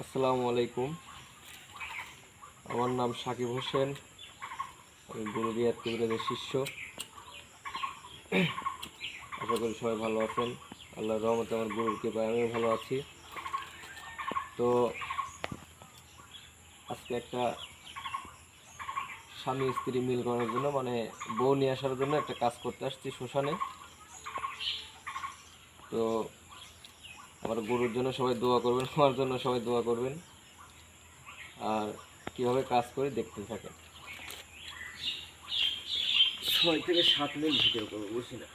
আসসালামু আলাইকুম। আমার নাম সাকিব হোসেন। আমি গুরু বিহার কবিরাজের শিষ্য। আশা করি সবাই ভালো আছেন। আল্লাহর রহমতে আমার গুরুর কৃপায় আমিও ভালো আছি। তো আজকে একটা স্বামী স্ত্রী মিল করার জন্য মানে বউ নিয়ে আসার জন্য একটা কাজ করতে আসছি শ্মশানে। তো আমার গরুর জন্য সবাই দোয়া করবেন, আমার জন্য সবাই দোয়া করবেন। আর কীভাবে কাজ করে দেখতে থাকেন। ছয় থেকে সাত মিনিট ভিডিও করব বুঝি না?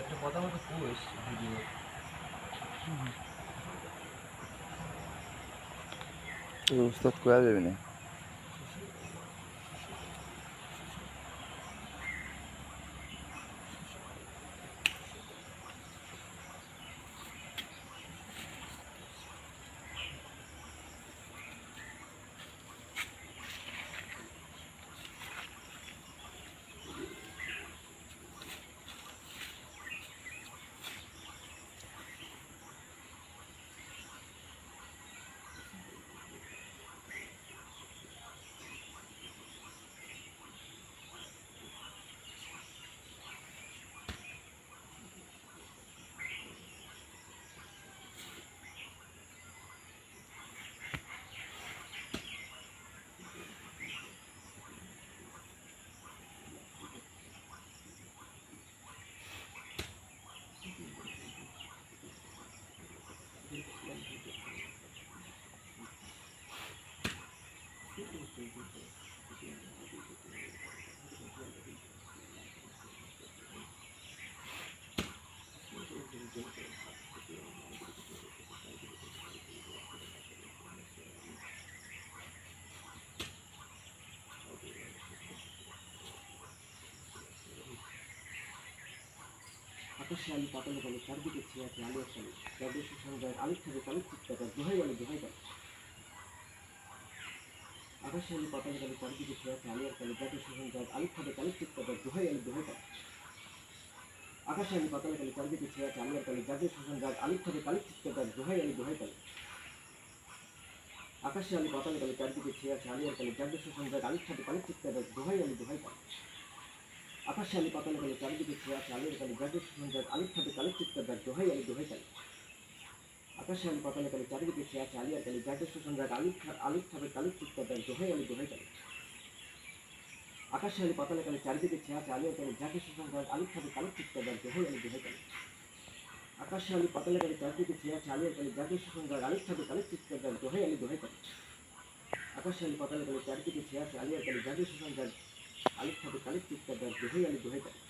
একটা কথা মতো কোষ ভিডিও উস্তাদ কোয়া যাবে না আলি, পাতালে গেলে চারদিকে ছেয়ে আছে আলিয়ার সালি যাদের সুসংজ্ঞায় আলির থেকে কালির চিত্তাটা দোহাই গেলে দোহাই গেল। আকাশে আলি পাতালে গেলে চারদিকে ছেয়ে আছে আলিয়ার কালি যাদের সুসংজ্ঞায় আলির থেকে কালির চিত্তাটা দোহাই গেলে দোহাই গেল আকাশে আলি পাতালে গেলে চারদিকে ছেয়ে আছে আলিয়ার কালি যাদের সুসংজ্ঞায় আলির থেকে কালির চিত্তাটা দোহাই গেলে দোহাই গেল আকাশে আলি পাতালে গেলে চারদিকে ছেয়ে আছে আলিয়ার কালি যাদের সুসংজ্ঞায় আলির থেকে কালির চিত্তাটা দোহাই গেলে দোহাই গেল আকাশে আলী পাতালে কালী চারিদিকে ছেয়ে আছে আলিয়ার কালী জাগের শোষণ যাক আলিফ থাকে কালিক চিৎকার যাক দোহাই আলী, দোহাই কালী। আকাশে আলী, পাতালে কালী, চারিদিকে ছেয়ে আছে আলিয়ার কালী যাক আলিফ আলিফ থাকে কালিক চিৎকার যাক দোহাই আলী, দোহাই কালী। আকাশে আলী, পাতালে কালী, চারিদিকে ছেয়ে আছে আলিয়ার কালী শোষণ যাক আলিফ থাকে কালিক চিৎকার যাক দোহাই আলী, দোহাই কালী। আকাশে আলী, পাতালে কালী, চারিদিকে ছেয়ে আছে আলিয়ার কালী শোষণ যাক আলিফ থাকে কালিক চিৎকার যাক দোহাই আলী, দোহাই কালী।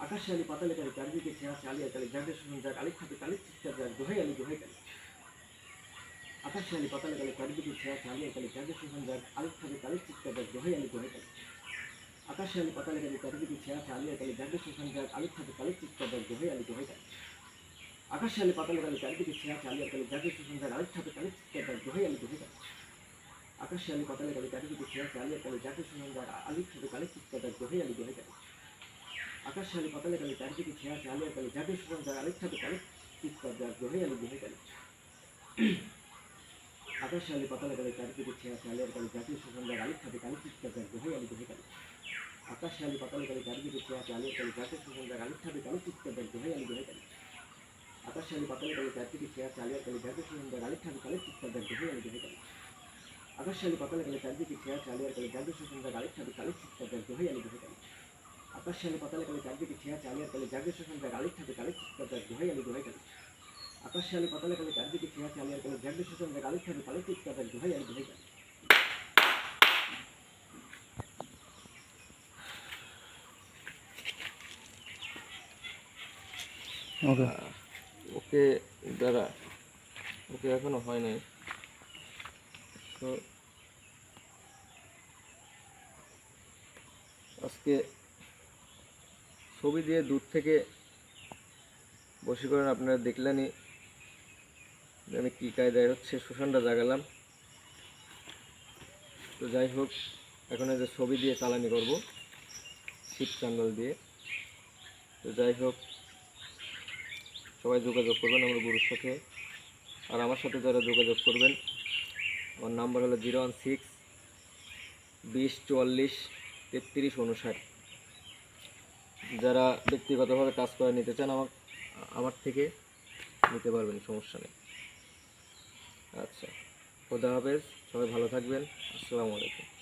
আকাশে আলী পাতালে কালী চারিদিকে ছেয়ে আছে আলিয়ার কালী জাগের শোষণ যাক আলী দোহাই কালী আলী কালী কালী চিৎকার যাক দোহাই আলী দোহাই কালী আকাশে আলী পাতালে কালী চারিদিকে ছেয়ে আছে আলিয়ার কালী জাগের শোষণ যাক আলী দোহাই কালী আলী কালী কালী চিৎকার যাক দোহাই আলী দোহাই কালী আকাশে আলী পাতালে কালী চারিদিকে ছেয়ে আছে আলিয়ার কালী জাগের শোষণ যাক আলী দোহাই কালী আলী কালী কালী চিৎকার যাক দোহাই আলী দোহাই কালী আকাশে আলী পাতালে কালী চারিদিকে ছেয়ে আছে আলিয়ার কালী জাগের শোষণ যাক আলিফ থাকে কালিক চিৎকার যাক দোহাই আলী দোহাই কালী আকাশে আলী পাতালে কালী চারিদিকে ছেয়ে আছে আলিয়ার কালী জাগের শোষণ যাক আলিফ থাকে কালিক চিৎকার যাক দোহাই আলী দোহাই কালী আকাশে আলী পাতালে কালী চারিদিকে ছেয়ে আছে আলিয়ার কালী জাগের শোষণ যাক আলিফ থাকে কালিক চিৎকার যাক দোহাই আলী দোহাই কালী আকাশে আলী পাতালে কালী চারিদিকে ছেয়ে আলিয়ার কালী জাগের শোষণ আলিফ থাকে কালিক চিৎকার যাক দোহাই আলী দোহাই কালী আকাশে আলী পাতালে কালী চারিদিকে ছেয়ে আলিয়ার কালী জাগের শোষণ যাক আলিফ থাকে কালিক চিৎকার যাক দোহাই কালী আকাশে পাতালে কালী চারিদিকে ছেয়ে আছে আলিয়ার কালী জাগের শোষণ যাক আলিফ থাকে কালিক চিৎকার দোহাই আলী দোহাই কালী। আকাশে আলী পাতালে কালী চারিদিকে ছেয়ে আছে আলিয়ার কালী জাগের শোষণ যাক আলিফ থাকে কালিক চিৎকার দোহাই আলী দোহাই কালী। ওকে। ওকে দাঁড়া ওকে এখনও হয় নাই। তো আজকে ছবি দিয়ে দূর থেকে বশীকরণ আপনারা দেখলেনই যে আমি কী কায়দায় হচ্ছে শোষণটা জাগালাম। তো যাই হোক, এখন যে ছবি দিয়ে চালানি করব, শিব চান্ডল দিয়ে। তো যাই হোক, সবাই যোগাযোগ করবেন আমার গুরুর সাথে। আর আমার সাথে যারা যোগাযোগ করবেন, আমার নাম্বার হলো জিরো ওয়ান সিক্স বিশ চুয়াল্লিশ তেত্রিশ উনষাট। যারা ব্যক্তিগতভাবে কাজ করে নিতে চান, আমার আমার থেকে নিতে পারবেন, সমস্যা নেই। আচ্ছা খোদা হাফেজ, সবাই ভালো থাকবেন। আসসালামু আলাইকুম।